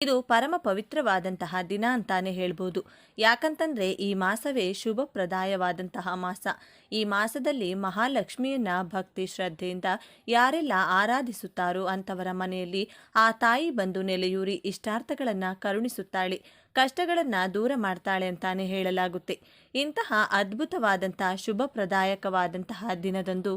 ಇದು ಪರಮ ಪವಿತ್ರವಾದಂತಹ ದಿನ ಅಂತಾನೆ ಹೇಳ್ಬೋದು. ಯಾಕಂತಂದ್ರೆ ಈ ಮಾಸವೇ ಶುಭಪ್ರದಾಯವಾದಂತಹ ಮಾಸ. ಈ ಮಾಸದಲ್ಲಿ ಮಹಾಲಕ್ಷ್ಮಿಯನ್ನ ಭಕ್ತಿ ಶ್ರದ್ಧೆಯಿಂದ ಯಾರೆಲ್ಲ ಆರಾಧಿಸುತ್ತಾರೋ ಅಂತವರ ಮನೆಯಲ್ಲಿ ಆ ತಾಯಿ ಬಂದು ನೆಲೆಯೂರಿ ಇಷ್ಟಾರ್ಥಗಳನ್ನ ಕರುಣಿಸುತ್ತಾಳೆ. ಕಷ್ಟಗಳನ್ನ ದೂರ ಮಾಡ್ತಾಳೆ ಅಂತಾನೆ ಹೇಳಲಾಗುತ್ತೆ. ಇಂತಹ ಅದ್ಭುತವಾದಂತಹ ಶುಭಪ್ರದಾಯಕವಾದಂತಹ ದಿನದಂದು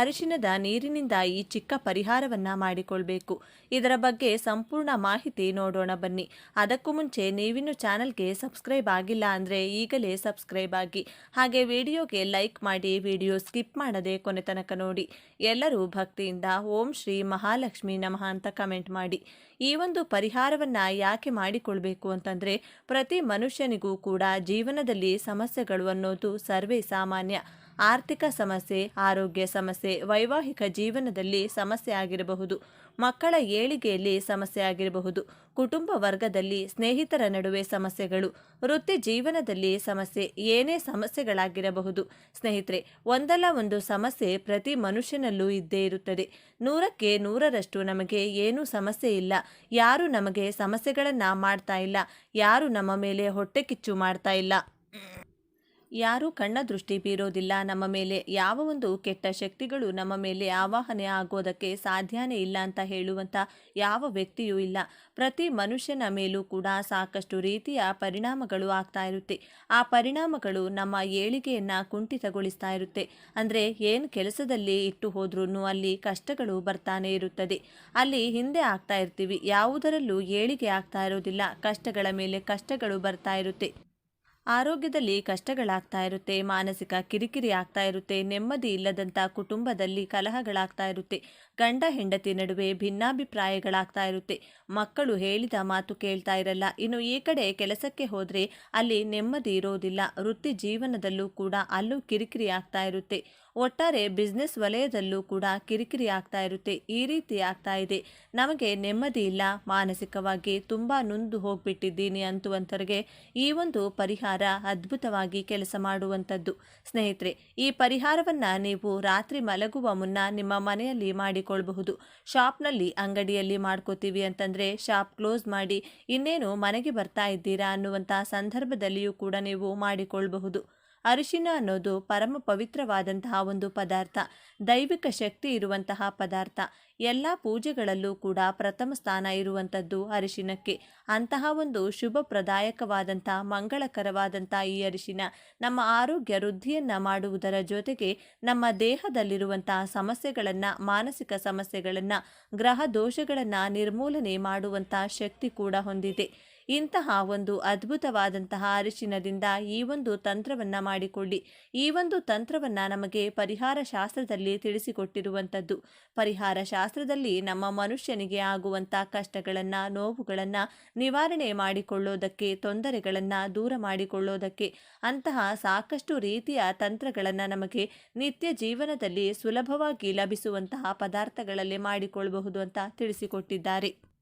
ಅರಿಶಿನದ ನೀರಿನಿಂದ ಈ ಚಿಕ್ಕ ಪರಿಹಾರವನ್ನ ಮಾಡಿಕೊಳ್ಬೇಕು. ಇದರ ಬಗ್ಗೆ ಸಂಪೂರ್ಣ ಮಾಹಿತಿ ನೋಡೋಣ ಬನ್ನಿ. ಅದಕ್ಕೂ ಮುಂಚೆ ನೀವಿನ್ನು ಚಾನಲ್ಗೆ ಸಬ್ಸ್ಕ್ರೈಬ್ ಆಗಿಲ್ಲ ಅಂದರೆ ಈಗಲೇ ಸಬ್ಸ್ಕ್ರೈಬ್ ಆಗಿ. ಹಾಗೆ ವಿಡಿಯೋಗೆ ಲೈಕ್ ಮಾಡಿ ವಿಡಿಯೋ ಸ್ಕಿಪ್ ಮಾಡದೆ ಕೊನೆ ತನಕ ನೋಡಿ. ಎಲ್ಲರೂ ಭಕ್ತಿಯಿಂದ ಓಂ ಶ್ರೀ ಮಹಾಲಕ್ಷ್ಮಿ ನಮಃ ಅಂತ ಕಮೆಂಟ್ ಮಾಡಿ. ಈ ಒಂದು ಪರಿಹಾರವನ್ನ ಯಾಕೆ ಮಾಡಿಕೊಳ್ಬೇಕು ಅಂತಂದ್ರೆ ಪ್ರತಿ ಮನುಷ್ಯನಿಗೂ ಕೂಡ ಜೀವನದಲ್ಲಿ ಸಮಸ್ಯೆಗಳು ಅನ್ನೋದು ಸರ್ವೇ ಸಾಮಾನ್ಯ. ಆರ್ಥಿಕ ಸಮಸ್ಯೆ, ಆರೋಗ್ಯ ಸಮಸ್ಯೆ, ವೈವಾಹಿಕ ಜೀವನದಲ್ಲಿ ಸಮಸ್ಯೆ ಆಗಿರಬಹುದು. ಮಕ್ಕಳ ಏಳಿಗೆಯಲ್ಲಿ ಸಮಸ್ಯೆ ಆಗಿರಬಹುದು. ಕುಟುಂಬ ವರ್ಗದಲ್ಲಿ ಸ್ನೇಹಿತರ ನಡುವೆ ಸಮಸ್ಯೆಗಳು. ವೃತ್ತಿ ಜೀವನದಲ್ಲಿ ಸಮಸ್ಯೆ ಏನೇ ಸಮಸ್ಯೆಗಳಾಗಿರಬಹುದು. ಸ್ನೇಹಿತರೆ, ಒಂದಲ್ಲ ಒಂದು ಸಮಸ್ಯೆ ಪ್ರತಿ ಮನುಷ್ಯನಲ್ಲೂ ಇದ್ದೇ ಇರುತ್ತದೆ. ನೂರಕ್ಕೆ ನೂರರಷ್ಟು ನಮಗೆ ಏನೂ ಸಮಸ್ಯೆ ಇಲ್ಲ. ಯಾರು ನಮಗೆ ಸಮಸ್ಯೆಗಳನ್ನ ಮಾಡ್ತಾ ಇಲ್ಲ. ಯಾರು ನಮ್ಮ ಮೇಲೆ ಹೊಟ್ಟೆ ಕಿಚ್ಚು ಮಾಡ್ತಾ ಇಲ್ಲ. ಯಾರೂ ಕಣ್ಣ ದೃಷ್ಟಿ ಬೀರೋದಿಲ್ಲ. ನಮ್ಮ ಮೇಲೆ ಯಾವ ಒಂದು ಕೆಟ್ಟ ಶಕ್ತಿಗಳು ನಮ್ಮ ಮೇಲೆ ಆವಾಹನೆ ಆಗೋದಕ್ಕೆ ಸಾಧ್ಯನೇ ಇಲ್ಲ ಅಂತ ಹೇಳುವಂಥ ಯಾವ ವ್ಯಕ್ತಿಯೂ ಇಲ್ಲ. ಪ್ರತಿ ಮನುಷ್ಯನ ಮೇಲೂ ಕೂಡ ಸಾಕಷ್ಟು ರೀತಿಯ ಪರಿಣಾಮಗಳು ಆಗ್ತಾ ಇರುತ್ತೆ. ಆ ಪರಿಣಾಮಗಳು ನಮ್ಮ ಏಳಿಗೆಯನ್ನು ಕುಂಠಿತಗೊಳಿಸ್ತಾ ಇರುತ್ತೆ. ಅಂದರೆ ಏನು ಕೆಲಸದಲ್ಲಿ ಇಟ್ಟು ಹೋದ್ರೂ ಅಲ್ಲಿ ಕಷ್ಟಗಳು ಬರ್ತಾನೆ ಇರುತ್ತದೆ. ಅಲ್ಲಿ ಹಿಂದೆ ಆಗ್ತಾ ಇರ್ತೀವಿ. ಯಾವುದರಲ್ಲೂ ಏಳಿಗೆ ಆಗ್ತಾ ಇರೋದಿಲ್ಲ. ಕಷ್ಟಗಳ ಮೇಲೆ ಕಷ್ಟಗಳು ಬರ್ತಾ ಇರುತ್ತೆ. ಆರೋಗ್ಯದಲ್ಲಿ ಕಷ್ಟಗಳಾಗ್ತಾ ಇರುತ್ತೆ, ಮಾನಸಿಕ ಕಿರಿಕಿರಿ ಆಗ್ತಾ ಇರುತ್ತೆ, ನೆಮ್ಮದಿ ಇಲ್ಲದಂಥ ಕುಟುಂಬದಲ್ಲಿ ಕಲಹಗಳಾಗ್ತಾ ಇರುತ್ತೆ, ಗಂಡ ಹೆಂಡತಿ ನಡುವೆ ಭಿನ್ನಾಭಿಪ್ರಾಯಗಳಾಗ್ತಾ ಇರುತ್ತೆ, ಮಕ್ಕಳು ಹೇಳಿದ ಮಾತು ಕೇಳ್ತಾ ಇರಲ್ಲ, ಇನ್ನು ಈ ಕಡೆ ಕೆಲಸಕ್ಕೆ ಹೋದರೆ ಅಲ್ಲಿ ನೆಮ್ಮದಿ ಇರೋದಿಲ್ಲ, ವೃತ್ತಿ ಜೀವನದಲ್ಲೂ ಕೂಡ ಅಲ್ಲೂ ಕಿರಿಕಿರಿ ಆಗ್ತಾ ಇರುತ್ತೆ. ಒಟ್ಟಾರೆ ಬಿಸ್ನೆಸ್ ವಲಯದಲ್ಲೂ ಕೂಡ ಕಿರಿಕಿರಿ ಆಗ್ತಾ ಇರುತ್ತೆ. ಈ ರೀತಿ ಆಗ್ತಾ ಇದೆ. ನಮಗೆ ನೆಮ್ಮದಿ ಇಲ್ಲ. ಮಾನಸಿಕವಾಗಿ ತುಂಬ ನೊಂದು ಹೋಗ್ಬಿಟ್ಟಿದ್ದೀನಿ ಅಂತುವಂತರಿಗೆ ಈ ಒಂದು ಪರಿಹಾರ ಅದ್ಭುತವಾಗಿ ಕೆಲಸ ಮಾಡುವಂಥದ್ದು. ಸ್ನೇಹಿತರೆ, ಈ ಪರಿಹಾರವನ್ನು ನೀವು ರಾತ್ರಿ ಮಲಗುವ ಮುನ್ನ ನಿಮ್ಮ ಮನೆಯಲ್ಲಿ ಮಾಡಿಕೊಳ್ಳಬಹುದು ಶಾಪ್ನಲ್ಲಿ ಅಂಗಡಿಯಲ್ಲಿ ಮಾಡ್ಕೋತೀವಿ ಅಂತಂದರೆ ಶಾಪ್ ಕ್ಲೋಸ್ ಮಾಡಿ ಇನ್ನೇನು ಮನೆಗೆ ಬರ್ತಾ ಇದ್ದೀರಾ ಅನ್ನುವಂಥ ಸಂದರ್ಭದಲ್ಲಿಯೂ ಕೂಡ ನೀವು ಮಾಡಿಕೊಳ್ಳಬಹುದು ಅರಿಶಿನ ಅನ್ನೋದು ಪರಮ ಪವಿತ್ರವಾದಂತಹ ಒಂದು ಪದಾರ್ಥ. ದೈವಿಕ ಶಕ್ತಿ ಇರುವಂತಹ ಪದಾರ್ಥ. ಎಲ್ಲ ಪೂಜೆಗಳಲ್ಲೂ ಕೂಡ ಪ್ರಥಮ ಸ್ಥಾನ ಇರುವಂಥದ್ದು ಅರಿಶಿನಕ್ಕೆ. ಅಂತಹ ಒಂದು ಶುಭ ಪ್ರದಾಯಕವಾದಂಥ, ಮಂಗಳಕರವಾದಂಥ ಈ ಅರಿಶಿನ ನಮ್ಮ ಆರೋಗ್ಯ ವೃದ್ಧಿಯನ್ನು ಮಾಡುವುದರ ಜೊತೆಗೆ ನಮ್ಮ ದೇಹದಲ್ಲಿರುವಂತಹ ಸಮಸ್ಯೆಗಳನ್ನು, ಮಾನಸಿಕ ಸಮಸ್ಯೆಗಳನ್ನು, ಗ್ರಹ ದೋಷಗಳನ್ನು ನಿರ್ಮೂಲನೆ ಮಾಡುವಂಥ ಶಕ್ತಿ ಕೂಡ ಹೊಂದಿದೆ. ಇಂತಹ ಒಂದು ಅದ್ಭುತವಾದಂತಹ ಅರಿಶಿನದಿಂದ ಈ ಒಂದು ತಂತ್ರವನ್ನು ಮಾಡಿಕೊಳ್ಳಿ. ಈ ಒಂದು ತಂತ್ರವನ್ನು ನಮಗೆ ಪರಿಹಾರ ಶಾಸ್ತ್ರದಲ್ಲಿ ತಿಳಿಸಿಕೊಟ್ಟಿರುವಂಥದ್ದು. ಪರಿಹಾರ ಶಾಸ್ತ್ರದಲ್ಲಿ ನಮ್ಮ ಮನುಷ್ಯನಿಗೆ ಆಗುವಂಥ ಕಷ್ಟಗಳನ್ನು, ನೋವುಗಳನ್ನು ನಿವಾರಣೆ ಮಾಡಿಕೊಳ್ಳೋದಕ್ಕೆ, ತೊಂದರೆಗಳನ್ನು ದೂರ ಮಾಡಿಕೊಳ್ಳೋದಕ್ಕೆ ಅಂತಹ ಸಾಕಷ್ಟು ರೀತಿಯ ತಂತ್ರಗಳನ್ನು ನಮಗೆ ನಿತ್ಯ ಜೀವನದಲ್ಲಿ ಸುಲಭವಾಗಿ ಲಭಿಸುವಂತಹ ಪದಾರ್ಥಗಳಲ್ಲಿ ಮಾಡಿಕೊಳ್ಳಬಹುದು ಅಂತ ತಿಳಿಸಿಕೊಟ್ಟಿದ್ದಾರೆ.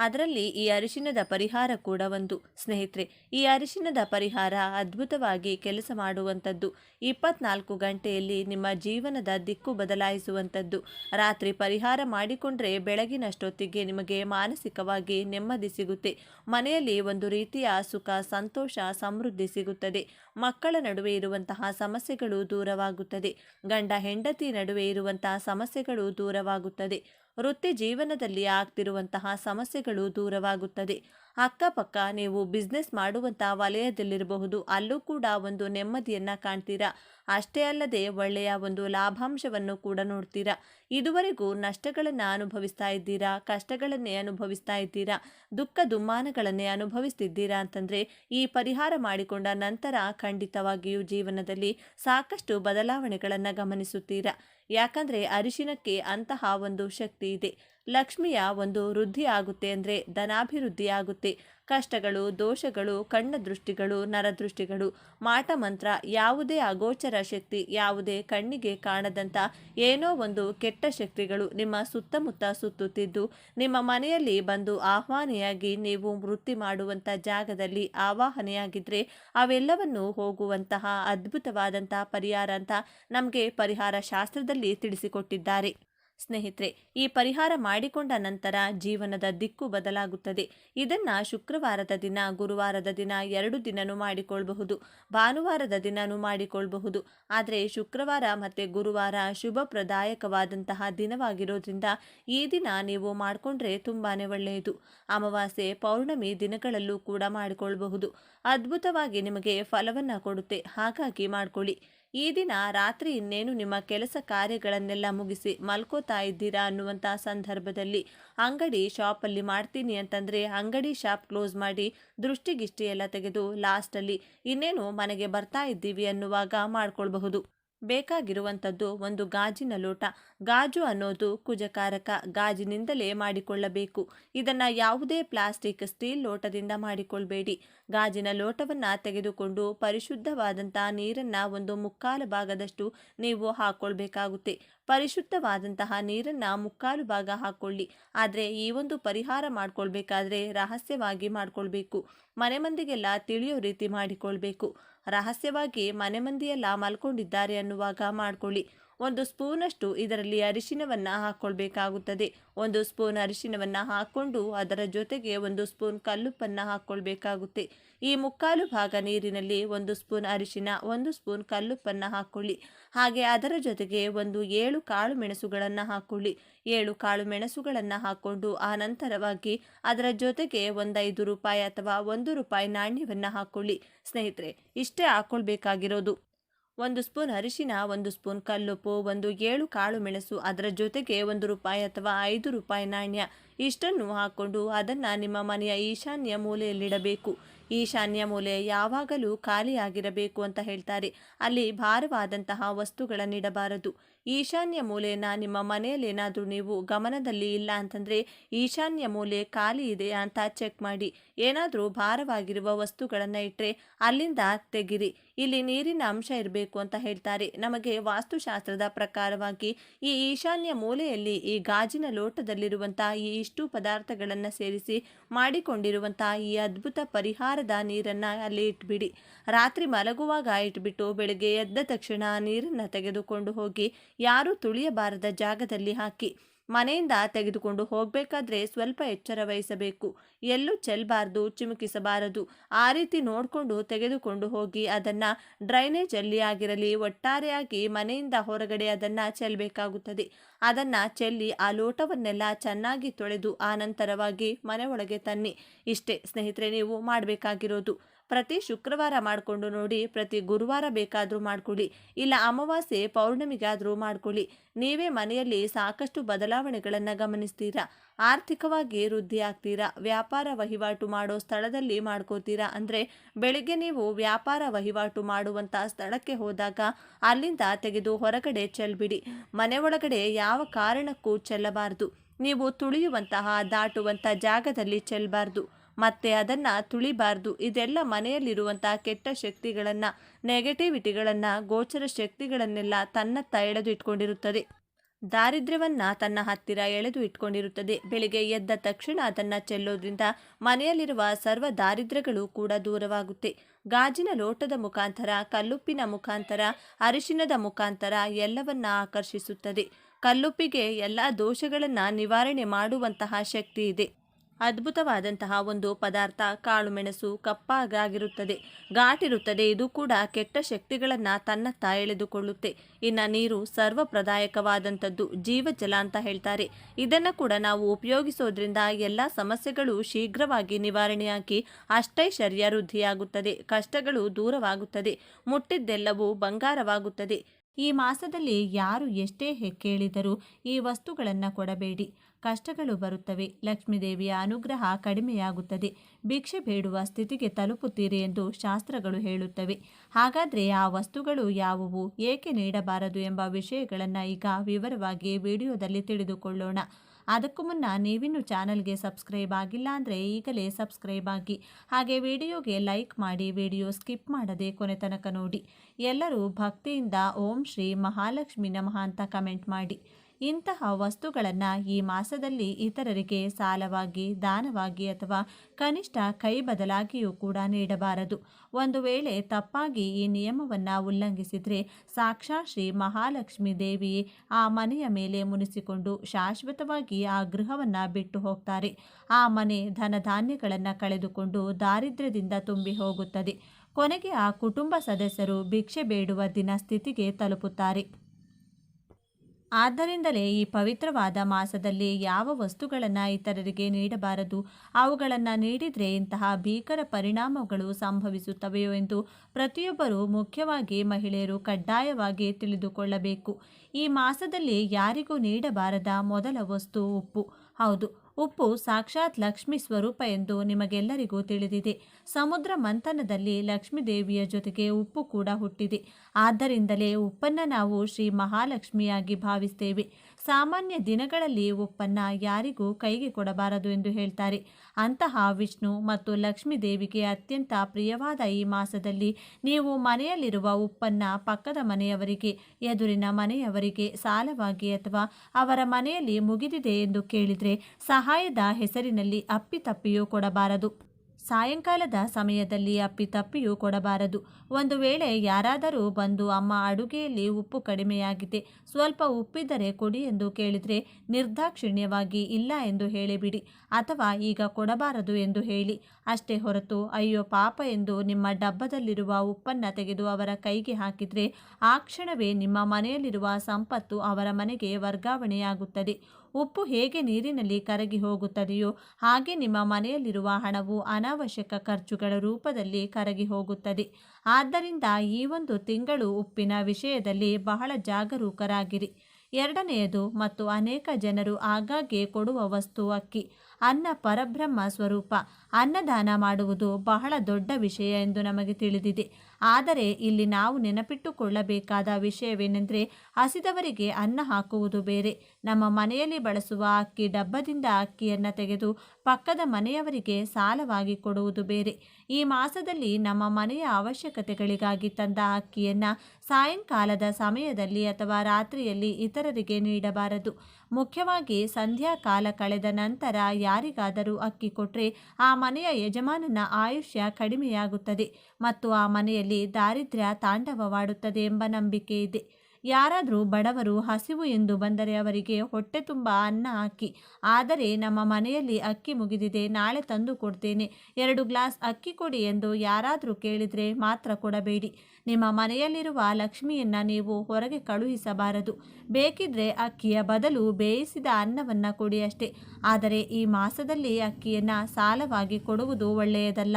ಅದರಲ್ಲಿ ಈ ಅರಿಶಿನದ ಪರಿಹಾರ ಕೂಡ ಒಂದು. ಸ್ನೇಹಿತರೆ, ಈ ಅರಿಶಿನದ ಪರಿಹಾರ ಅದ್ಭುತವಾಗಿ ಕೆಲಸ ಮಾಡುವಂಥದ್ದು. ಇಪ್ಪತ್ನಾಲ್ಕು ಗಂಟೆಯಲ್ಲಿ ನಿಮ್ಮ ಜೀವನದ ದಿಕ್ಕು ಬದಲಾಯಿಸುವಂಥದ್ದು. ರಾತ್ರಿ ಪರಿಹಾರ ಮಾಡಿಕೊಂಡ್ರೆ ಬೆಳಗಿನಷ್ಟೊತ್ತಿಗೆ ನಿಮಗೆ ಮಾನಸಿಕವಾಗಿ ನೆಮ್ಮದಿ ಸಿಗುತ್ತೆ. ಮನೆಯಲ್ಲಿ ಒಂದು ರೀತಿಯ ಸುಖ, ಸಂತೋಷ, ಸಮೃದ್ಧಿ ಸಿಗುತ್ತದೆ. ಮಕ್ಕಳ ನಡುವೆ ಇರುವಂತಹ ಸಮಸ್ಯೆಗಳು ದೂರವಾಗುತ್ತದೆ. ಗಂಡ, ಹೆಂಡತಿ ನಡುವೆ ಇರುವಂತಹ ಸಮಸ್ಯೆಗಳು ದೂರವಾಗುತ್ತದೆ. ವೃತ್ತಿ ಜೀವನದಲ್ಲಿ ಆಗ್ತಿರುವಂತಹ ಸಮಸ್ಯೆಗಳು ದೂರವಾಗುತ್ತದೆ. ಅಕ್ಕಪಕ್ಕ ನೀವು ಬಿಸ್ನೆಸ್ ಮಾಡುವಂತಹ ವಲಯದಲ್ಲಿರಬಹುದು. ಅಲ್ಲೂ ಕೂಡ ಒಂದು ನೆಮ್ಮದಿಯನ್ನು ಕಾಣ್ತೀರಾ? ಅಷ್ಟೇ ಅಲ್ಲದೆ ಒಳ್ಳೆಯ ಒಂದು ಲಾಭಾಂಶವನ್ನು ಕೂಡ ನೋಡ್ತೀರಾ? ಇದುವರೆಗೂ ನಷ್ಟಗಳನ್ನು ಅನುಭವಿಸ್ತಾ ಇದ್ದೀರಾ? ಕಷ್ಟಗಳನ್ನೇ ಅನುಭವಿಸ್ತಾ ಇದ್ದೀರಾ? ದುಃಖ ದುಮ್ಮಾನಗಳನ್ನೇ ಅನುಭವಿಸ್ತಿದ್ದೀರಾ ಅಂತಂದರೆ ಈ ಪರಿಹಾರ ಮಾಡಿಕೊಂಡ ನಂತರ ಖಂಡಿತವಾಗಿಯೂ ಜೀವನದಲ್ಲಿ ಸಾಕಷ್ಟು ಬದಲಾವಣೆಗಳನ್ನು ಗಮನಿಸುತ್ತೀರಾ? ಯಾಕಂದರೆ ಅರಿಶಿನಕ್ಕೆ ಅಂತಹ ಒಂದು ಶಕ್ತಿ ಇದೆ. ಲಕ್ಷ್ಮಿಯ ಒಂದು ವೃದ್ಧಿ ಆಗುತ್ತೆ ಅಂದರೆ ಧನಾಭಿವೃದ್ಧಿ ಆಗುತ್ತೆ. ಕಷ್ಟಗಳು, ದೋಷಗಳು ಕಣ್ಣ ದೃಷ್ಟಿಗಳು ನರದೃಷ್ಟಿಗಳು. ಮಾಟ ಮಂತ್ರ ಯಾವುದೇ ಅಗೋಚರ ಶಕ್ತಿ, ಯಾವುದೇ ಕಣ್ಣಿಗೆ ಕಾಣದಂಥ ಏನೋ ಒಂದು ಕೆಟ್ಟ ಶಕ್ತಿಗಳು ನಿಮ್ಮ ಸುತ್ತಮುತ್ತ ಸುತ್ತುತ್ತಿದ್ದು, ನಿಮ್ಮ ಮನೆಯಲ್ಲಿ ಬಂದು ಆಹ್ವಾನಿಯಾಗಿ ನೀವು ವೃತ್ತಿ ಮಾಡುವಂಥ ಜಾಗದಲ್ಲಿ ಆವಾಹನೆಯಾಗಿದ್ದರೆ ಅವೆಲ್ಲವನ್ನು ಹೋಗುವಂತಹ ಅದ್ಭುತವಾದಂಥ ಪರಿಹಾರ ಅಂತ ನಮಗೆ ಪರಿಹಾರ ಶಾಸ್ತ್ರದಲ್ಲಿ ತಿಳಿಸಿಕೊಟ್ಟಿದ್ದಾರೆ. ಸ್ನೇಹಿತರೆ, ಈ ಪರಿಹಾರ ಮಾಡಿಕೊಂಡ ನಂತರ ಜೀವನದ ದಿಕ್ಕು ಬದಲಾಗುತ್ತದೆ. ಇದನ್ನ ಶುಕ್ರವಾರದ ದಿನ, ಗುರುವಾರದ ದಿನ ಎರಡು ದಿನನೂ ಮಾಡಿಕೊಳ್ಳಬಹುದು ಭಾನುವಾರದ ದಿನನೂ ಮಾಡಿಕೊಳ್ಳಬಹುದು ಆದರೆ ಶುಕ್ರವಾರ ಮತ್ತು ಗುರುವಾರ ಶುಭಪ್ರದಾಯಕವಾದಂತಹ ದಿನವಾಗಿರೋದ್ರಿಂದ ಈ ದಿನ ನೀವು ಮಾಡಿಕೊಂಡ್ರೆ ತುಂಬಾ ಒಳ್ಳೆಯದು. ಅಮಾವಾಸ್ಯೆ, ಪೌರ್ಣಮಿ ದಿನಗಳಲ್ಲೂ ಕೂಡ ಮಾಡಿಕೊಳ್ಳಬಹುದು ಅದ್ಭುತವಾಗಿ ನಿಮಗೆ ಫಲವನ್ನು ಕೊಡುತ್ತೆ. ಹಾಗಾಗಿ ಮಾಡ್ಕೊಳ್ಳಿ. ಈ ದಿನ ರಾತ್ರಿ ಇನ್ನೇನು ನಿಮ್ಮ ಕೆಲಸ ಕಾರ್ಯಗಳನ್ನೆಲ್ಲ ಮುಗಿಸಿ ಮಲ್ಕೋತಾ ಇದ್ದೀರಾ ಅನ್ನುವಂಥ ಸಂದರ್ಭದಲ್ಲಿ ಅಂಗಡಿ ಶಾಪಲ್ಲಿ ಮಾಡ್ತೀನಿ ಅಂತಂದರೆ ಅಂಗಡಿ ಶಾಪ್ ಕ್ಲೋಸ್ ಮಾಡಿ ದೃಷ್ಟಿಗಿಷ್ಟಿ ಎಲ್ಲ ತೆಗೆದು ಲಾಸ್ಟಲ್ಲಿ ಇನ್ನೇನು ಮನೆಗೆ ಬರ್ತಾ ಇದ್ದೀವಿ ಅನ್ನುವಾಗ ಮಾಡ್ಕೊಳ್ಬಹುದು. ಬೇಕಾಗಿರುವಂಥದ್ದು ಒಂದು ಗಾಜಿನ ಲೋಟ. ಗಾಜು ಅನ್ನೋದು ಕುಜಕಾರಕ. ಗಾಜಿನಿಂದಲೇ ಮಾಡಿಕೊಳ್ಳಬೇಕು. ಇದನ್ನು ಯಾವುದೇ ಪ್ಲಾಸ್ಟಿಕ್ ಸ್ಟೀಲ್ ಲೋಟದಿಂದ ಮಾಡಿಕೊಳ್ಬೇಡಿ. ಗಾಜಿನ ಲೋಟವನ್ನು ತೆಗೆದುಕೊಂಡು ಪರಿಶುದ್ಧವಾದಂಥ ನೀರನ್ನು ಒಂದು ಮುಕ್ಕಾಲು ಭಾಗದಷ್ಟು ನೀವು ಹಾಕ್ಕೊಳ್ಬೇಕಾಗುತ್ತೆ ಪರಿಶುದ್ಧವಾದಂತಹ ನೀರನ್ನು ಮುಕ್ಕಾಲು ಭಾಗ ಹಾಕ್ಕೊಳ್ಳಿ ಆದರೆ ಈ ಒಂದು ಪರಿಹಾರ ಮಾಡಿಕೊಳ್ಬೇಕಾದ್ರೆ ರಹಸ್ಯವಾಗಿ ಮಾಡಿಕೊಳ್ಬೇಕು. ಮನೆ ಮಂದಿಗೆಲ್ಲ ತಿಳಿಯೋ ರೀತಿ ಮಾಡಿಕೊಳ್ಬೇಕು. ರಹಸ್ಯವಾಗಿ ಮನೆ ಮಂದಿಯೆಲ್ಲ ಮಲ್ಕೊಂಡಿದ್ದಾರೆ ಅನ್ನುವಾಗ ಮಾಡ್ಕೊಳ್ಳಿ. ಒಂದು ಸ್ಪೂನಷ್ಟು ಇದರಲ್ಲಿ ಅರಿಶಿನವನ್ನು ಹಾಕ್ಕೊಳ್ಬೇಕಾಗುತ್ತದೆ ಒಂದು ಸ್ಪೂನ್ ಅರಿಶಿನವನ್ನು ಹಾಕ್ಕೊಂಡು ಅದರ ಜೊತೆಗೆ ಒಂದು ಸ್ಪೂನ್ ಕಲ್ಲುಪ್ಪನ್ನು ಹಾಕ್ಕೊಳ್ಬೇಕಾಗುತ್ತೆ ಈ ಮುಕ್ಕಾಲು ಭಾಗ ನೀರಿನಲ್ಲಿ ಒಂದು ಸ್ಪೂನ್ ಅರಿಶಿನ ಒಂದು ಸ್ಪೂನ್ ಕಲ್ಲುಪ್ಪನ್ನು ಹಾಕ್ಕೊಳ್ಳಿ ಹಾಗೆ ಅದರ ಜೊತೆಗೆ ಒಂದು ಏಳು ಕಾಳು ಮೆಣಸುಗಳನ್ನು ಹಾಕ್ಕೊಳ್ಳಿ ಏಳು ಕಾಳು ಮೆಣಸುಗಳನ್ನು ಹಾಕ್ಕೊಂಡು ಆನಂತರವಾಗಿ ನಂತರವಾಗಿ ಅದರ ಜೊತೆಗೆ ಒಂದೈದು ರೂಪಾಯಿ ಅಥವಾ ಒಂದು ರೂಪಾಯಿ ನಾಣ್ಯವನ್ನು ಹಾಕ್ಕೊಳ್ಳಿ ಸ್ನೇಹಿತರೆ, ಇಷ್ಟೇ ಹಾಕ್ಕೊಳ್ಬೇಕಾಗಿರೋದು ಒಂದು ಸ್ಪೂನ್ ಅರಿಶಿನ, ಒಂದು ಸ್ಪೂನ್ ಕಲ್ಲುಪ್ಪು, ಒಂದು ಏಳು ಕಾಳು ಮೆಣಸು, ಅದರ ಜೊತೆಗೆ ಒಂದು ರೂಪಾಯಿ ಅಥವಾ ಐದು ರೂಪಾಯಿ ನಾಣ್ಯ. ಇಷ್ಟನ್ನು ಹಾಕ್ಕೊಂಡು ಅದನ್ನು ನಿಮ್ಮ ಮನೆಯ ಈಶಾನ್ಯ ಮೂಲೆಯಲ್ಲಿಡಬೇಕು. ಈಶಾನ್ಯ ಮೂಲೆ ಯಾವಾಗಲೂ ಖಾಲಿಯಾಗಿರಬೇಕು ಅಂತ ಹೇಳ್ತಾರೆ. ಅಲ್ಲಿ ಭಾರವಾದಂತಹ ವಸ್ತುಗಳನ್ನಿಡಬಾರದು. ಈಶಾನ್ಯ ಮೂಲೆಯನ್ನ ನಿಮ್ಮ ಮನೆಯಲ್ಲೇನಾದರೂ ನೀವು ಗಮನದಲ್ಲಿ ಇಲ್ಲ ಅಂತಂದರೆ ಈಶಾನ್ಯ ಮೂಲೆ ಖಾಲಿ ಇದೆ ಅಂತ ಚೆಕ್ ಮಾಡಿ. ಏನಾದರೂ ಭಾರವಾಗಿರುವ ವಸ್ತುಗಳನ್ನು ಇಟ್ಟರೆ ಅಲ್ಲಿಂದ ತೆಗಿರಿ. ಇಲ್ಲಿ ನೀರಿನ ಅಂಶ ಇರಬೇಕು ಅಂತ ಹೇಳ್ತಾರೆ. ನಮಗೆ ವಾಸ್ತುಶಾಸ್ತ್ರದ ಪ್ರಕಾರವಾಗಿ ಈ ಈಶಾನ್ಯ ಮೂಲೆಯಲ್ಲಿ ಈ ಗಾಜಿನ ಲೋಟದಲ್ಲಿರುವಂತಹ ಈ ಇಷ್ಟು ಪದಾರ್ಥಗಳನ್ನು ಸೇರಿಸಿ ಮಾಡಿಕೊಂಡಿರುವಂತಹ ಈ ಅದ್ಭುತ ಪರಿಹಾರದ ನೀರನ್ನು ಅಲ್ಲಿ ಇಟ್ಬಿಡಿ. ರಾತ್ರಿ ಮಲಗುವಾಗ ಇಟ್ಬಿಟ್ಟು ಬೆಳಗ್ಗೆ ಎದ್ದ ತಕ್ಷಣ ನೀರನ್ನು ತೆಗೆದುಕೊಂಡು ಹೋಗಿ ಯಾರೂ ತುಳಿಯಬಾರದ ಜಾಗದಲ್ಲಿ ಹಾಕಿ ಮನೆಯಿಂದ ತೆಗೆದುಕೊಂಡು ಹೋಗಬೇಕಾದ್ರೆ ಸ್ವಲ್ಪ ಎಚ್ಚರ ವಹಿಸಬೇಕು. ಎಲ್ಲೂ ಚೆಲ್ಲಬಾರ್ದು ಚಿಮುಕಿಸಬಾರದು. ಆ ರೀತಿ ನೋಡಿಕೊಂಡು ತೆಗೆದುಕೊಂಡು ಹೋಗಿ ಅದನ್ನು ಡ್ರೈನೇಜಲ್ಲಿ ಆಗಿರಲಿ, ಒಟ್ಟಾರೆಯಾಗಿ ಮನೆಯಿಂದ ಹೊರಗಡೆ ಅದನ್ನು ಚೆಲ್ಲಬೇಕಾಗುತ್ತದೆ ಅದನ್ನು ಚೆಲ್ಲಿ ಆ ಲೋಟವನ್ನೆಲ್ಲ ಚೆನ್ನಾಗಿ ತೊಳೆದು ಆ ನಂತರವಾಗಿ ಮನೆ ತನ್ನಿ. ಇಷ್ಟೇ ಸ್ನೇಹಿತರೆ, ನೀವು ಮಾಡಬೇಕಾಗಿರೋದು. ಪ್ರತಿ ಶುಕ್ರವಾರ ಮಾಡಿಕೊಂಡು ನೋಡಿ, ಪ್ರತಿ ಗುರುವಾರ ಬೇಕಾದರೂ ಮಾಡ್ಕೊಳ್ಳಿ. ಇಲ್ಲ, ಅಮಾವಾಸ್ಯೆ ಪೌರ್ಣಮಿಗಾದರೂ ಮಾಡ್ಕೊಳ್ಳಿ. ನೀವೇ ಮನೆಯಲ್ಲಿ ಸಾಕಷ್ಟು ಬದಲಾವಣೆಗಳನ್ನು ಗಮನಿಸ್ತೀರಾ? ಆರ್ಥಿಕವಾಗಿ ವೃದ್ಧಿ ಆಗ್ತೀರಾ? ವ್ಯಾಪಾರ ವಹಿವಾಟು ಮಾಡೋ ಸ್ಥಳದಲ್ಲಿ ಮಾಡ್ಕೋತೀರಾ? ಅಂದರೆ ಬೆಳಿಗ್ಗೆ ನೀವು ವ್ಯಾಪಾರ ವಹಿವಾಟು ಮಾಡುವಂಥ ಸ್ಥಳಕ್ಕೆ ಹೋದಾಗ ಅಲ್ಲಿಂದ ತೆಗೆದು ಹೊರಗಡೆ ಚೆಲ್ಬಿಡಿ. ಮನೆ ಒಳಗಡೆ ಯಾವ ಕಾರಣಕ್ಕೂ ಚೆಲ್ಲಬಾರದು. ನೀವು ತುಳಿಯುವಂತಹ ದಾಟುವಂಥ ಜಾಗದಲ್ಲಿ ಚೆಲ್ಲಬಾರ್ದು ಮತ್ತೆ ಅದನ್ನು ತುಳಿಬಾರ್ದು. ಇದೆಲ್ಲ ಮನೆಯಲ್ಲಿರುವಂಥ ಕೆಟ್ಟ ಶಕ್ತಿಗಳನ್ನು ನೆಗೆಟಿವಿಟಿಗಳನ್ನು ಗೋಚರ ಶಕ್ತಿಗಳನ್ನೆಲ್ಲ ತನ್ನತ್ತ ಎಳೆದು ಇಟ್ಕೊಂಡಿರುತ್ತದೆ. ದಾರಿದ್ರ್ಯವನ್ನು ತನ್ನ ಹತ್ತಿರ ಎಳೆದು ಇಟ್ಕೊಂಡಿರುತ್ತದೆ. ಬೆಳಿಗ್ಗೆ ಎದ್ದ ತಕ್ಷಣ ಅದನ್ನು ಚೆಲ್ಲೋದ್ರಿಂದ ಮನೆಯಲ್ಲಿರುವ ಸರ್ವ ದಾರಿದ್ರ್ಯಗಳು ಕೂಡ ದೂರವಾಗುತ್ತೆ. ಗಾಜಿನ ಲೋಟದ ಮುಖಾಂತರ, ಕಲ್ಲುಪ್ಪಿನ ಮುಖಾಂತರ, ಅರಿಶಿನದ ಮುಖಾಂತರ ಎಲ್ಲವನ್ನ ಆಕರ್ಷಿಸುತ್ತದೆ. ಕಲ್ಲುಪ್ಪಿಗೆ ಎಲ್ಲ ದೋಷಗಳನ್ನು ನಿವಾರಣೆ ಮಾಡುವಂತಹ ಶಕ್ತಿ ಇದೆ. ಅದ್ಭುತವಾದಂತಹ ಒಂದು ಪದಾರ್ಥ ಕಾಳುಮೆಣಸು ಕಪ್ಪಾಗಿರುತ್ತದೆ. ಘಾಟಿರುತ್ತದೆ. ಇದು ಕೂಡ ಕೆಟ್ಟ ಶಕ್ತಿಗಳನ್ನು ತನ್ನತ್ತ ಎಳೆದುಕೊಳ್ಳುತ್ತೆ. ಇನ್ನು ನೀರು ಸರ್ವಪ್ರದಾಯಕವಾದಂಥದ್ದು, ಜೀವಜಲ ಅಂತ ಹೇಳ್ತಾರೆ. ಇದನ್ನು ಕೂಡ ನಾವು ಉಪಯೋಗಿಸೋದ್ರಿಂದ ಎಲ್ಲ ಸಮಸ್ಯೆಗಳು ಶೀಘ್ರವಾಗಿ ನಿವಾರಣೆಯಾಗಿ ಅಷ್ಟೈಶ್ವರ್ಯ ವೃದ್ಧಿಯಾಗುತ್ತದೆ. ಕಷ್ಟಗಳು ದೂರವಾಗುತ್ತದೆ. ಮುಟ್ಟಿದ್ದೆಲ್ಲವೂ ಬಂಗಾರವಾಗುತ್ತದೆ. ಈ ಮಾಸದಲ್ಲಿ ಯಾರು ಎಷ್ಟೇ ಕೇಳಿದರೂ ಈ ವಸ್ತುಗಳನ್ನು ಕೊಡಬೇಡಿ. ಕಷ್ಟಗಳು ಬರುತ್ತವೆ. ಲಕ್ಷ್ಮೀದೇವಿಯ ಅನುಗ್ರಹ ಕಡಿಮೆಯಾಗುತ್ತದೆ. ಭಿಕ್ಷೆ ಬೇಡುವ ಸ್ಥಿತಿಗೆ ತಲುಪುತ್ತೀರಿ ಎಂದು ಶಾಸ್ತ್ರಗಳು ಹೇಳುತ್ತವೆ. ಹಾಗಾದರೆ ಆ ವಸ್ತುಗಳು ಯಾವುವು? ಏಕೆ ನೀಡಬಾರದು ಎಂಬ ವಿಷಯಗಳನ್ನು ಈಗ ವಿವರವಾಗಿ ವಿಡಿಯೋದಲ್ಲಿ ತಿಳಿದುಕೊಳ್ಳೋಣ. ಅದಕ್ಕೂ ಮುನ್ನ ನೀವಿನ್ನು ಚಾನಲ್ಗೆ ಸಬ್ಸ್ಕ್ರೈಬ್ ಆಗಿಲ್ಲ ಅಂದರೆ ಈಗಲೇ ಸಬ್ಸ್ಕ್ರೈಬ್ ಆಗಿ. ಹಾಗೆ ವಿಡಿಯೋಗೆ ಲೈಕ್ ಮಾಡಿ ವಿಡಿಯೋ ಸ್ಕಿಪ್ ಮಾಡದೆ ಕೊನೆ ನೋಡಿ. ಎಲ್ಲರೂ ಭಕ್ತಿಯಿಂದ ಓಂ ಶ್ರೀ ಮಹಾಲಕ್ಷ್ಮಿ ನಮಃ ಅಂತ ಕಮೆಂಟ್ ಮಾಡಿ. ಇಂತಹ ವಸ್ತುಗಳನ್ನು ಈ ಮಾಸದಲ್ಲಿ ಇತರರಿಗೆ ಸಾಲವಾಗಿ, ದಾನವಾಗಿ ಅಥವಾ ಕನಿಷ್ಠ ಕೈ ಬದಲಾಗಿಯೂ ಕೂಡ ನೀಡಬಾರದು. ಒಂದು ವೇಳೆ ತಪ್ಪಾಗಿ ಈ ನಿಯಮವನ್ನು ಉಲ್ಲಂಘಿಸಿದರೆ ಸಾಕ್ಷಾ ಶ್ರೀ ಮಹಾಲಕ್ಷ್ಮಿ ದೇವಿ ಆ ಮನೆಯ ಮೇಲೆ ಮುನಿಸಿಕೊಂಡು ಶಾಶ್ವತವಾಗಿ ಆ ಗೃಹವನ್ನು ಬಿಟ್ಟು ಹೋಗ್ತಾರೆ. ಆ ಮನೆ ಧನಧಾನ್ಯಗಳನ್ನು ಕಳೆದುಕೊಂಡು ದಾರಿದ್ರ್ಯದಿಂದ ತುಂಬಿ ಹೋಗುತ್ತದೆ. ಕೊನೆಗೆ ಆ ಕುಟುಂಬ ಸದಸ್ಯರು ಭಿಕ್ಷೆ ಬೇಡುವ ದಿನ ಸ್ಥಿತಿಗೆ ತಲುಪುತ್ತಾರೆ. ಆದ್ದರಿಂದಲೇ ಈ ಪವಿತ್ರವಾದ ಮಾಸದಲ್ಲಿ ಯಾವ ವಸ್ತುಗಳನ್ನು ಇತರರಿಗೆ ನೀಡಬಾರದು? ಅವುಗಳನ್ನು ನೀಡಿದರೆ ಇಂತಹ ಭೀಕರ ಪರಿಣಾಮಗಳು ಸಂಭವಿಸುತ್ತವೆಯೋ ಎಂದು ಪ್ರತಿಯೊಬ್ಬರೂ ಮುಖ್ಯವಾಗಿ ಮಹಿಳೆಯರು ಕಡ್ಡಾಯವಾಗಿ ತಿಳಿದುಕೊಳ್ಳಬೇಕು. ಈ ಮಾಸದಲ್ಲಿ ಯಾರಿಗೂ ನೀಡಬಾರದ ಮೊದಲ ವಸ್ತು ಉಪ್ಪು. ಹೌದು ಉಪ್ಪು ಸಾಕ್ಷಾತ್ ಲಕ್ಷ್ಮಿ ಸ್ವರೂಪ ಎಂದು ನಿಮಗೆಲ್ಲರಿಗೂ ತಿಳಿದಿದೆ. ಸಮುದ್ರ ಮಂಥನದಲ್ಲಿ ಲಕ್ಷ್ಮೀ ದೇವಿಯ ಜೊತೆಗೆ ಉಪ್ಪು ಕೂಡ ಹುಟ್ಟಿದೆ. ಆದ್ದರಿಂದಲೇ ಉಪ್ಪನ್ನು ನಾವು ಶ್ರೀ ಮಹಾಲಕ್ಷ್ಮಿಯಾಗಿ ಭಾವಿಸ್ತೇವೆ. ಸಾಮಾನ್ಯ ದಿನಗಳಲ್ಲಿ ಉಪ್ಪನ್ನು ಯಾರಿಗೂ ಕೈಗೆ ಕೊಡಬಾರದು ಎಂದು ಹೇಳ್ತಾರೆ. ಅಂತಹ ವಿಷ್ಣು ಮತ್ತು ಲಕ್ಷ್ಮೀ ದೇವಿಗೆ ಅತ್ಯಂತ ಪ್ರಿಯವಾದ ಈ ಮಾಸದಲ್ಲಿ ನೀವು ಮನೆಯಲ್ಲಿರುವ ಉಪ್ಪನ್ನು ಪಕ್ಕದ ಮನೆಯವರಿಗೆ, ಎದುರಿನ ಮನೆಯವರಿಗೆ ಸಾಲವಾಗಿ ಅಥವಾ ಅವರ ಮನೆಯಲ್ಲಿ ಮುಗಿದಿದೆ ಎಂದು ಕೇಳಿದರೆ ಸಹಾಯದ ಹೆಸರಿನಲ್ಲಿ ಅಪ್ಪಿತಪ್ಪಿಯೂ ಕೊಡಬಾರದು. ಸಾಯಂಕಾಲದ ಸಮಯದಲ್ಲಿ ಅಪ್ಪಿತಪ್ಪಿಯೂ ಕೊಡಬಾರದು. ಒಂದು ವೇಳೆ ಯಾರಾದರೂ ಬಂದು ಅಮ್ಮ ಅಡುಗೆಯಲ್ಲಿ ಉಪ್ಪು ಕಡಿಮೆಯಾಗಿದೆ, ಸ್ವಲ್ಪ ಉಪ್ಪಿದ್ದರೆ ಕೊಡಿ ಎಂದು ಕೇಳಿದರೆ ನಿರ್ದಾಕ್ಷಿಣ್ಯವಾಗಿ ಇಲ್ಲ ಎಂದು ಹೇಳಿಬಿಡಿ ಅಥವಾ ಈಗ ಕೊಡಬಾರದು ಎಂದು ಹೇಳಿ. ಅಷ್ಟೇ ಹೊರತು, ಅಯ್ಯೋ ಪಾಪ ಎಂದು ನಿಮ್ಮ ಡಬ್ಬದಲ್ಲಿರುವ ಉಪ್ಪನ್ನು ತೆಗೆದು ಅವರ ಕೈಗೆ ಹಾಕಿದರೆ ಆ ಕ್ಷಣವೇ ನಿಮ್ಮ ಮನೆಯಲ್ಲಿರುವ ಸಂಪತ್ತು ಅವರ ಮನೆಗೆ ವರ್ಗಾವಣೆಯಾಗುತ್ತದೆ. ಉಪ್ಪು ಹೇಗೆ ನೀರಿನಲ್ಲಿ ಕರಗಿ ಹೋಗುತ್ತದೆಯೋ ಹಾಗೆ ನಿಮ್ಮ ಮನೆಯಲ್ಲಿರುವ ಹಣವು ಅನಾವಶ್ಯಕ ಖರ್ಚುಗಳ ರೂಪದಲ್ಲಿ ಕರಗಿ ಹೋಗುತ್ತದೆ. ಆದ್ದರಿಂದ ಈ ಒಂದು ತಿಂಗಳು ಉಪ್ಪಿನ ವಿಷಯದಲ್ಲಿ ಬಹಳ ಜಾಗರೂಕರಾಗಿರಿ. ಎರಡನೆಯದು, ಮತ್ತು ಅನೇಕ ಜನರು ಆಗಾಗ್ಗೆ ಕೊಡುವ ವಸ್ತು ಅಕ್ಕಿ, ಅನ್ನ ಪರಬ್ರಹ್ಮ ಸ್ವರೂಪ, ಅನ್ನದಾನ ಮಾಡುವುದು ಬಹಳ ದೊಡ್ಡ ವಿಷಯ ಎಂದು ನಮಗೆ ತಿಳಿದಿದೆ. ಆದರೆ ಇಲ್ಲಿ ನಾವು ನೆನಪಿಟ್ಟುಕೊಳ್ಳಬೇಕಾದ ವಿಷಯವೇನೆಂದರೆ ಹಸಿದವರಿಗೆ ಅನ್ನ ಹಾಕುವುದು ಬೇರೆ. ನಮ್ಮ ಮನೆಯಲ್ಲಿ ಬಳಸುವ ಅಕ್ಕಿ ಡಬ್ಬದಿಂದ ಅಕ್ಕಿಯನ್ನು ತೆಗೆದು ಪಕ್ಕದ ಮನೆಯವರಿಗೆ ಸಾಲವಾಗಿ ಕೊಡುವುದು ಬೇರೆ. ಈ ಮಾಸದಲ್ಲಿ ನಮ್ಮ ಮನೆಯ ಅವಶ್ಯಕತೆಗಳಿಗಾಗಿ ತಂದ ಅಕ್ಕಿಯನ್ನು ಸಾಯಂಕಾಲದ ಸಮಯದಲ್ಲಿ ಅಥವಾ ರಾತ್ರಿಯಲ್ಲಿ ಇತರರಿಗೆ ನೀಡಬಾರದು. ಮುಖ್ಯವಾಗಿ ಸಂಧ್ಯಾ ಕಾಲ ಕಳೆದ ನಂತರ ಯಾರಿಗಾದರೂ ಅಕ್ಕಿ ಕೊಟ್ಟರೆ ಆ ಮನೆಯ ಯಜಮಾನನ ಆಯುಷ್ಯ ಕಡಿಮೆಯಾಗುತ್ತದೆ ಮತ್ತು ಆ ಮನೆಯಲ್ಲಿ ದಾರಿದ್ರ್ಯ ತಾಂಡವವಾಡುತ್ತದೆ ಎಂಬ ನಂಬಿಕೆ ಇದೆ. ಯಾರಾದರೂ ಬಡವರು ಹಸಿವು ಎಂದು ಬಂದರೆ ಅವರಿಗೆ ಹೊಟ್ಟೆ ತುಂಬ ಅನ್ನ ಹಾಕಿ. ಆದರೆ ನಮ್ಮ ಮನೆಯಲ್ಲಿ ಅಕ್ಕಿ ಮುಗಿದಿದೆ, ನಾಳೆ ತಂದು ಕೊಡ್ತೇನೆ. ಎರಡು ಗ್ಲಾಸ್ ಅಕ್ಕಿ ಕೊಡಿ ಎಂದು ಯಾರಾದರೂ ಕೇಳಿದರೆ ಮಾತ್ರ ಕೊಡಬೇಡಿ. ನಿಮ್ಮ ಮನೆಯಲ್ಲಿರುವ ಲಕ್ಷ್ಮಿಯನ್ನು ನೀವು ಹೊರಗೆ ಕಳುಹಿಸಬಾರದು. ಬೇಕಿದ್ರೆ ಅಕ್ಕಿಯ ಬದಲು ಬೇಯಿಸಿದ ಅನ್ನವನ್ನು ಕೊಡಿ ಅಷ್ಟೇ. ಆದರೆ ಈ ಮಾಸದಲ್ಲಿ ಅಕ್ಕಿಯನ್ನು ಸಾಲವಾಗಿ ಕೊಡುವುದು ಒಳ್ಳೆಯದಲ್ಲ.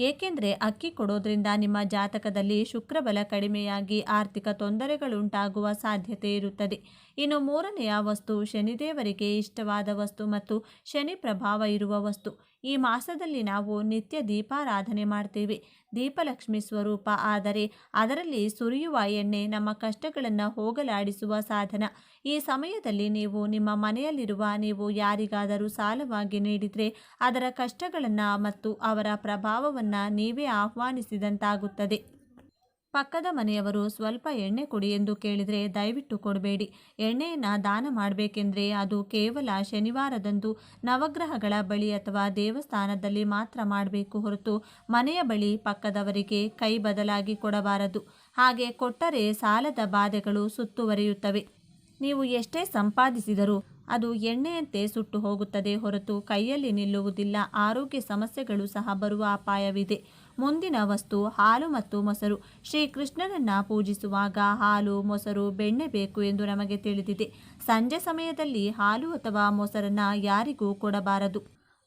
ಏಕೆಂದರೆ ಅಕ್ಕಿ ಕೊಡೋದ್ರಿಂದ ನಿಮ್ಮ ಜಾತಕದಲ್ಲಿ ಶುಕ್ರಬಲ ಕಡಿಮೆಯಾಗಿ ಆರ್ಥಿಕ ತೊಂದರೆಗಳುಂಟಾಗುವ ಸಾಧ್ಯತೆ ಇರುತ್ತದೆ. ಇನ್ನು ಮೂರನೆಯ ವಸ್ತು ಶನಿದೇವರಿಗೆ ಇಷ್ಟವಾದ ವಸ್ತು ಮತ್ತು ಶನಿ ಪ್ರಭಾವ ಇರುವ ವಸ್ತು. ಈ ಮಾಸದಲ್ಲಿ ನಾವು ನಿತ್ಯ ದೀಪಾರಾಧನೆ ಮಾಡ್ತೀವಿ. ದೀಪಲಕ್ಷ್ಮಿ ಸ್ವರೂಪ ಆದರೆ ಅದರಲ್ಲಿ ಸುರಿಯುವ ಎಣ್ಣೆ ನಮ್ಮ ಕಷ್ಟಗಳನ್ನು ಹೋಗಲಾಡಿಸುವ ಸಾಧನ. ಈ ಸಮಯದಲ್ಲಿ ನೀವು ನಿಮ್ಮ ಮನೆಯಲ್ಲಿರುವ ನೀವು ಯಾರಿಗಾದರೂ ಸಾಲವಾಗಿ ನೀಡಿದರೆ ಅದರ ಕಷ್ಟಗಳನ್ನು ಮತ್ತು ಅವರ ಪ್ರಭಾವವನ್ನು ನೀವೇ ಆಹ್ವಾನಿಸಿದಂತಾಗುತ್ತದೆ. ಪಕ್ಕದ ಮನೆಯವರು ಸ್ವಲ್ಪ ಎಣ್ಣೆ ಕೊಡಿ ಎಂದು ಕೇಳಿದರೆ ದಯವಿಟ್ಟು ಕೊಡಬೇಡಿ. ಎಣ್ಣೆಯನ್ನು ದಾನ ಮಾಡಬೇಕೆಂದರೆ ಅದು ಕೇವಲ ಶನಿವಾರದಂದು ನವಗ್ರಹಗಳ ಬಳಿ ಅಥವಾ ದೇವಸ್ಥಾನದಲ್ಲಿ ಮಾತ್ರ ಮಾಡಬೇಕು ಹೊರತು ಮನೆಯ ಬಳಿ ಪಕ್ಕದವರಿಗೆ ಕೈ ಬದಲಾಗಿ ಕೊಡಬಾರದು. ಹಾಗೆ ಕೊಟ್ಟರೆ ಸಾಲದ ಬಾಧೆಗಳು ಸುತ್ತುವರಿಯುತ್ತವೆ. ನೀವು ಎಷ್ಟೇ ಸಂಪಾದಿಸಿದರೂ ಅದು ಎಣ್ಣೆಯಂತೆ ಸುಟ್ಟು ಹೋಗುತ್ತದೆ ಹೊರತು ಕೈಯಲ್ಲಿ ನಿಲ್ಲುವುದಿಲ್ಲ. ಆರೋಗ್ಯ ಸಮಸ್ಯೆಗಳು ಸಹ ಬರುವ ಅಪಾಯವಿದೆ. ಮುಂದಿನ ವಸ್ತು ಹಾಲು ಮತ್ತು ಮೊಸರು. ಶ್ರೀಕೃಷ್ಣನನ್ನ ಪೂಜಿಸುವಾಗ ಹಾಲು, ಮೊಸರು, ಬೆಣ್ಣೆ ಬೇಕು ಎಂದು ನಮಗೆ ತಿಳಿದಿದೆ. ಸಂಜೆ ಸಮಯದಲ್ಲಿ ಹಾಲು ಅಥವಾ ಮೊಸರನ್ನ ಯಾರಿಗೂ ಕೊಡಬಾರದು.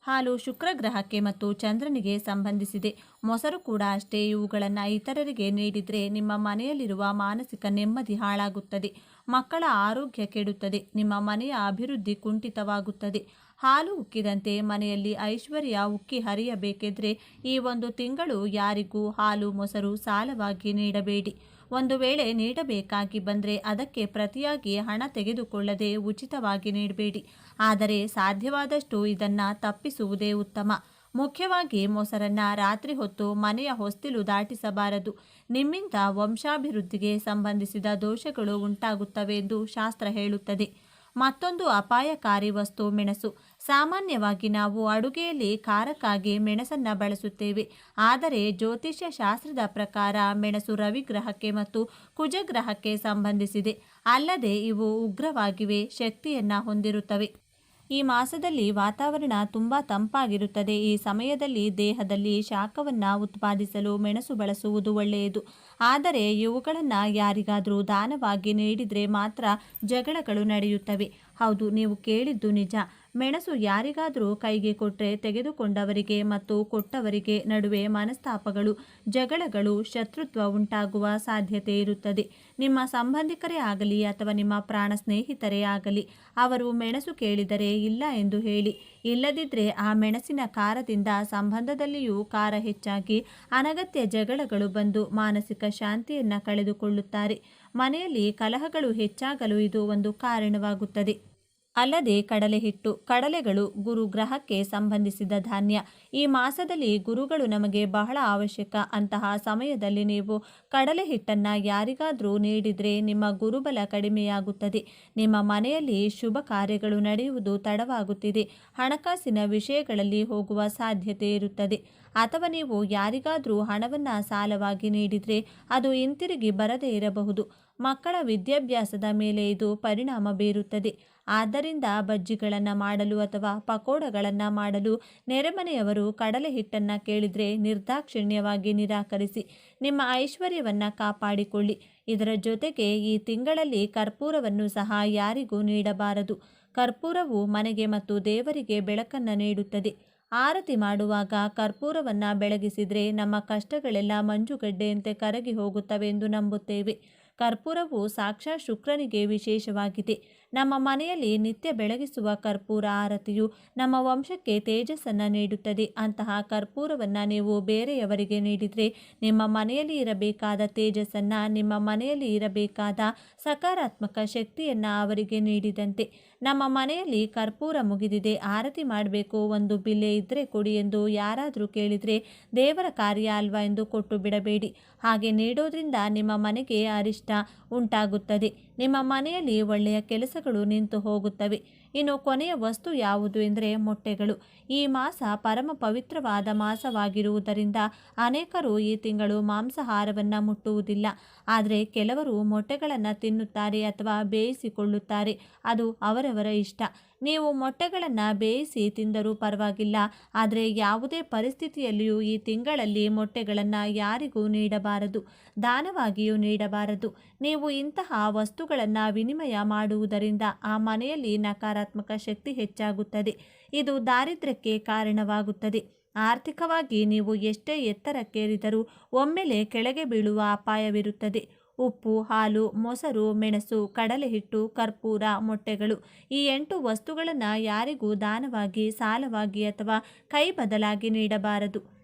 ಹಾಲು ಶುಕ್ರ ಗ್ರಹಕ್ಕೆ ಮತ್ತು ಚಂದ್ರನಿಗೆ ಸಂಬಂಧಿಸಿದೆ. ಮೊಸರು ಕೂಡ ಅಷ್ಟೇ ಇವುಗಳನ್ನು ಇತರರಿಗೆ ನೀಡಿದರೆ ನಿಮ್ಮ ಮನೆಯಲ್ಲಿರುವ ಮಾನಸಿಕ ನೆಮ್ಮದಿ ಹಾಳಾಗುತ್ತದೆ. ಮಕ್ಕಳ ಆರೋಗ್ಯ ಕೆಡುತ್ತದೆ. ನಿಮ್ಮ ಮನೆಯ ಅಭಿವೃದ್ಧಿ ಕುಂಠಿತವಾಗುತ್ತದೆ. ಹಾಲು ಉಕ್ಕಿದಂತೆ ಮನೆಯಲ್ಲಿ ಐಶ್ವರ್ಯ ಉಕ್ಕಿ ಹರಿಯಬೇಕೆಂದರೆ ಈ ಒಂದು ತಿಂಗಳು ಯಾರಿಗೂ ಹಾಲು, ಮೊಸರು ಸಾಲವಾಗಿ ನೀಡಬೇಡಿ. ಒಂದು ವೇಳೆ ನೀಡಬೇಕಾಗಿ ಬಂದರೆ ಅದಕ್ಕೆ ಪ್ರತಿಯಾಗಿ ಹಣ ತೆಗೆದುಕೊಳ್ಳದೆ ಉಚಿತವಾಗಿ ನೀಡಬೇಡಿ. ಆದರೆ ಸಾಧ್ಯವಾದಷ್ಟು ಇದನ್ನು ತಪ್ಪಿಸುವುದೇ ಉತ್ತಮ. ಮುಖ್ಯವಾಗಿ ಮೊಸರನ್ನ ರಾತ್ರಿ ಹೊತ್ತು ಮನೆಯ ಹೊಸ್ತಿಲು ದಾಟಿಸಬಾರದು. ನಿಮ್ಮಿಂದ ವಂಶಾಭಿವೃದ್ಧಿಗೆ ಸಂಬಂಧಿಸಿದ ದೋಷಗಳು ಉಂಟಾಗುತ್ತವೆ ಎಂದು ಶಾಸ್ತ್ರ ಹೇಳುತ್ತದೆ. ಮತ್ತೊಂದು ಅಪಾಯಕಾರಿ ವಸ್ತು ಮೆಣಸು. ಸಾಮಾನ್ಯವಾಗಿ ನಾವು ಅಡುಗೆಯಲ್ಲಿ ಖಾರಕ್ಕಾಗಿ ಮೆಣಸನ್ನ ಬಳಸುತ್ತೇವೆ. ಆದರೆ ಜ್ಯೋತಿಷ್ಯ ಶಾಸ್ತ್ರದ ಪ್ರಕಾರ ಮೆಣಸು ರವಿಗ್ರಹಕ್ಕೆ ಮತ್ತು ಕುಜಗ್ರಹಕ್ಕೆ ಸಂಬಂಧಿಸಿದೆ. ಅಲ್ಲದೆ ಇವು ಉಗ್ರವಾಗಿವೆ, ಶಕ್ತಿಯನ್ನ ಹೊಂದಿರುತ್ತವೆ. ಈ ಮಾಸದಲ್ಲಿ ವಾತಾವರಣ ತುಂಬ ತಂಪಾಗಿರುತ್ತದೆ. ಈ ಸಮಯದಲ್ಲಿ ದೇಹದಲ್ಲಿ ಶಾಖವನ್ನು ಉತ್ಪಾದಿಸಲು ಮೆಣಸು ಬಳಸುವುದು ಒಳ್ಳೆಯದು. ಆದರೆ ಇವುಗಳನ್ನು ಯಾರಿಗಾದರೂ ದಾನವಾಗಿ ನೀಡಿದರೆ ಮಾತ್ರ ಜಗಳಗಳು ನಡೆಯುತ್ತವೆ. ಹೌದು, ನೀವು ಕೇಳಿದ್ದು ನಿಜ. ಮೆಣಸು ಯಾರಿಗಾದರೂ ಕೈಗೆ ಕೊಟ್ಟರೆ ತೆಗೆದುಕೊಂಡವರಿಗೆ ಮತ್ತು ಕೊಟ್ಟವರಿಗೆ ನಡುವೆ ಮನಸ್ತಾಪಗಳು, ಜಗಳಗಳು, ಶತ್ರುತ್ವ ಉಂಟಾಗುವ ಸಾಧ್ಯತೆ ಇರುತ್ತದೆ. ನಿಮ್ಮ ಸಂಬಂಧಿಕರೇ ಆಗಲಿ ಅಥವಾ ನಿಮ್ಮ ಪ್ರಾಣ ಸ್ನೇಹಿತರೇ ಆಗಲಿ, ಅವರು ಮೆಣಸು ಕೇಳಿದರೆ ಇಲ್ಲ ಎಂದು ಹೇಳಿ. ಇಲ್ಲದಿದ್ದರೆ ಆ ಮೆಣಸಿನ ಖಾರದಿಂದ ಸಂಬಂಧದಲ್ಲಿಯೂ ಖಾರ ಹೆಚ್ಚಾಗಿ ಅನಗತ್ಯ ಜಗಳಗಳು ಬಂದು ಮಾನಸಿಕ ಶಾಂತಿಯನ್ನು ಕಳೆದುಕೊಳ್ಳುತ್ತಾರೆ. ಮನೆಯಲ್ಲಿ ಕಲಹಗಳು ಹೆಚ್ಚಾಗಲು ಇದು ಒಂದು ಕಾರಣವಾಗುತ್ತದೆ. ಅಲ್ಲದೆ ಕಡಲೆ ಹಿಟ್ಟು ಕಡಲೆಗಳು ಗುರು ಗ್ರಹಕ್ಕೆ ಸಂಬಂಧಿಸಿದ ಧಾನ್ಯ. ಈ ಮಾಸದಲ್ಲಿ ಗುರುಗಳು ನಮಗೆ ಬಹಳ ಅವಶ್ಯಕ. ಅಂತಹ ಸಮಯದಲ್ಲಿ ನೀವು ಕಡಲೆ ಹಿಟ್ಟನ್ನು ಯಾರಿಗಾದರೂ ನೀಡಿದರೆ ನಿಮ್ಮ ಗುರುಬಲ ಕಡಿಮೆಯಾಗುತ್ತದೆ. ನಿಮ್ಮ ಮನೆಯಲ್ಲಿ ಶುಭ ಕಾರ್ಯಗಳು ನಡೆಯುವುದು ತಡವಾಗುತ್ತಿದೆ. ಹಣಕಾಸಿನ ವಿಷಯಗಳಲ್ಲಿ ಹೋಗುವ ಸಾಧ್ಯತೆ ಇರುತ್ತದೆ. ಅಥವಾ ನೀವು ಯಾರಿಗಾದರೂ ಹಣವನ್ನು ಸಾಲವಾಗಿ ನೀಡಿದರೆ ಅದು ಹಿಂತಿರುಗಿ ಬರದೇ ಇರಬಹುದು. ಮಕ್ಕಳ ವಿದ್ಯಾಭ್ಯಾಸದ ಮೇಲೆ ಇದು ಪರಿಣಾಮ ಬೀರುತ್ತದೆ. ಆದ್ದರಿಂದ ಬಜ್ಜಿಗಳನ್ನು ಮಾಡಲು ಅಥವಾ ಪಕೋಡಗಳನ್ನು ಮಾಡಲು ನೆರೆಮನೆಯವರು ಕಡಲೆ ಹಿಟ್ಟನ್ನು ಕೇಳಿದರೆ ನಿರ್ದಾಕ್ಷಿಣ್ಯವಾಗಿ ನಿರಾಕರಿಸಿ, ನಿಮ್ಮ ಐಶ್ವರ್ಯವನ್ನು ಕಾಪಾಡಿಕೊಳ್ಳಿ. ಇದರ ಜೊತೆಗೆ ಈ ತಿಂಗಳಲ್ಲಿ ಕರ್ಪೂರವನ್ನು ಸಹ ಯಾರಿಗೂ ನೀಡಬಾರದು. ಕರ್ಪೂರವು ಮನೆಗೆ ಮತ್ತು ದೇವರಿಗೆ ಬೆಳಕನ್ನು ನೀಡುತ್ತದೆ. ಆರತಿ ಮಾಡುವಾಗ ಕರ್ಪೂರವನ್ನು ಬೆಳಗಿಸಿದರೆ ನಮ್ಮ ಕಷ್ಟಗಳೆಲ್ಲ ಮಂಜುಗಡ್ಡೆಯಂತೆ ಕರಗಿ ಹೋಗುತ್ತವೆ ಎಂದು ನಂಬುತ್ತೇವೆ. ಕರ್ಪೂರವು ಸಾಕ್ಷಾತ್ ಶುಕ್ರನಿಗೆ ವಿಶೇಷವಾಗಿದೆ. ನಮ್ಮ ಮನೆಯಲ್ಲಿ ನಿತ್ಯ ಬೆಳಗಿಸುವ ಕರ್ಪೂರ ಆರತಿಯು ನಮ್ಮ ವಂಶಕ್ಕೆ ತೇಜಸ್ಸನ್ನು ನೀಡುತ್ತದೆ. ಅಂತಹ ಕರ್ಪೂರವನ್ನು ನೀವು ಬೇರೆಯವರಿಗೆ ನೀಡಿದರೆ ನಿಮ್ಮ ಮನೆಯಲ್ಲಿ ಇರಬೇಕಾದ ತೇಜಸ್ಸನ್ನು, ನಿಮ್ಮ ಮನೆಯಲ್ಲಿ ಇರಬೇಕಾದ ಸಕಾರಾತ್ಮಕ ಶಕ್ತಿಯನ್ನು ಅವರಿಗೆ ನೀಡಿದಂತೆ. ನಮ್ಮ ಮನೆಯಲ್ಲಿ ಕರ್ಪೂರ ಮುಗಿದಿದೆ. ಆರತಿ ಮಾಡಬೇಕು, ಒಂದು ಬಿಲ್ಲೆ ಇದ್ದರೆ ಕೊಡಿ ಎಂದು ಯಾರಾದರೂ ಕೇಳಿದರೆ ದೇವರ ಕಾರ್ಯ ಅಲ್ವಾ ಎಂದು ಕೊಟ್ಟು ಬಿಡಬೇಡಿ. ಹಾಗೆ ನೀಡೋದ್ರಿಂದ ನಿಮ್ಮ ಮನೆಗೆ ಅರಿಷ್ಟ ಉಂಟಾಗುತ್ತದೆ. ನಿಮ್ಮ ಮನೆಯಲ್ಲಿ ಒಳ್ಳೆಯ ಕೆಲಸಗಳು ನಿಂತು ಹೋಗುತ್ತವೆ. ಇನ್ನು ಕೊನೆಯ ವಸ್ತು ಯಾವುದು ಎಂದರೆ ಮೊಟ್ಟೆಗಳು. ಈ ಮಾಸ ಪರಮ ಪವಿತ್ರವಾದ ಮಾಸವಾಗಿರುವುದರಿಂದ ಅನೇಕರು ಈ ತಿಂಗಳು ಮಾಂಸಾಹಾರವನ್ನು ಮುಟ್ಟುವುದಿಲ್ಲ. ಆದರೆ ಕೆಲವರು ಮೊಟ್ಟೆಗಳನ್ನು ತಿನ್ನುತ್ತಾರೆ ಅಥವಾ ಬೇಯಿಸಿಕೊಳ್ಳುತ್ತಾರೆ. ಅದು ಅವರವರ ಇಷ್ಟ. ನೀವು ಮೊಟ್ಟೆಗಳನ್ನು ಬೇಯಿಸಿ ತಿಂದರೂ ಪರವಾಗಿಲ್ಲ. ಆದರೆ ಯಾವುದೇ ಪರಿಸ್ಥಿತಿಯಲ್ಲಿಯೂ ಈ ತಿಂಗಳಲ್ಲಿ ಮೊಟ್ಟೆಗಳನ್ನು ಯಾರಿಗೂ ನೀಡಬಾರದು. ದಾನವಾಗಿಯೂ ನೀಡಬಾರದು. ನೀವು ಇಂತಹ ವಸ್ತುಗಳನ್ನು ವಿನಿಮಯ ಮಾಡುವುದರಿಂದ ಆ ಮನೆಯಲ್ಲಿ ನಕಾರಾತ್ಮಕ ಶಕ್ತಿ ಹೆಚ್ಚಾಗುತ್ತದೆ. ಇದು ದಾರಿದ್ರ್ಯಕ್ಕೆ ಕಾರಣವಾಗುತ್ತದೆ. ಆರ್ಥಿಕವಾಗಿ ನೀವು ಎಷ್ಟೇ ಎತ್ತರಕ್ಕೇರಿದರೂ ಒಮ್ಮೆಲೆ ಕೆಳಗೆ ಬೀಳುವ ಅಪಾಯವಿರುತ್ತದೆ. ಉಪ್ಪು, ಹಾಲು, ಮೊಸರು, ಮೆಣಸು ಕಡಲೆ ಹಿಟ್ಟು ಕರ್ಪೂರ, ಮೊಟ್ಟೆಗಳು ಈ ಎಂಟು ವಸ್ತುಗಳನ್ನು ಯಾರಿಗೂ ದಾನವಾಗಿ, ಸಾಲವಾಗಿ ಅಥವಾ ಕೈ ಬದಲಾಗಿ ನೀಡಬಾರದು.